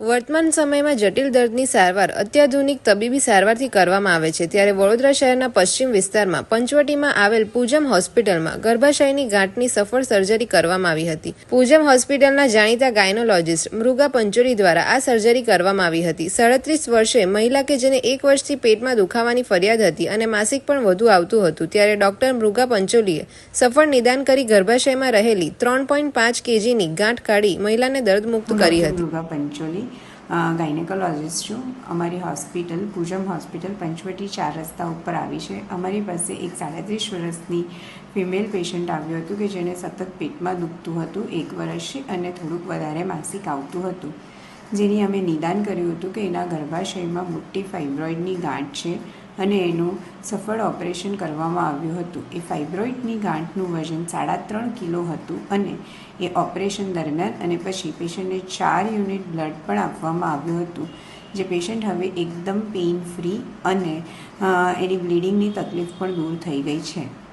વર્તમાન સમયમાં જટિલ દર્દની સારવાર અત્યાધુનિક તબીબી સારવારથી કરવામાં આવે છે. ત્યારે વડોદરા શહેરના પશ્ચિમ વિસ્તારમાં પંચવટીમાં આવેલ પૂજમ હોસ્પિટલમાં ગર્ભાશયની ગાંઠની સફળ સર્જરી કરવામાં આવી હતી. પૂજમ હોસ્પિટલના જાણીતા ગાયનોલોજિસ્ટ મૃગા પંચોલી દ્વારા આ સર્જરી કરવામાં આવી હતી. સાડત્રીસ વર્ષે મહિલા કે જેને એક વર્ષથી પેટમાં દુખાવાની ફરિયાદ હતી અને માસિક પણ વધુ આવતું હતું, ત્યારે ડોક્ટર મૃગા પંચોલીએ સફળ નિદાન કરી ગર્ભાશયમાં રહેલી ત્રણ પોઈન્ટ પાંચ કેજીની ગાંઠ કાઢી મહિલાને દર્દમુક્ત કરી હતી. પંચોલી ગાયનેકોલોજિસ્ટ છું. અમારી હોસ્પિટલ પૂજમ હોસ્પિટલ પંચવટી ચાર રસ્તા ઉપર આવી છે. અમારી પાસે એક સાડત્રીસ વર્ષની ફિમેલ પેશન્ટ આવ્યું હતું કે જેને સતત પેટમાં દુખતું હતું, એક વર્ષથી અને થોડુંક વધારે માસિક આવતું હતું. જેની અમે નિદાન કર્યું હતું કે એના ગર્ભાશયમાં મોટી ફાઇબ્રોઇડની ગાંઠ છે અને એનું સફળ ઓપરેશન કરવામાં આવ્યું હતું. એ ફાઇબ્રોઇડની ગાંઠનું વજન સાડા ત્રણ કિલો હતું અને એ ઓપરેશન દરમિયાન અને પછી પેશન્ટને ચાર યુનિટ બ્લડ પણ આપવામાં આવ્યું હતું. જે પેશન્ટ હવે એકદમ પેઇન ફ્રી અને એની બ્લીડિંગની તકલીફ પણ દૂર થઈ ગઈ છે.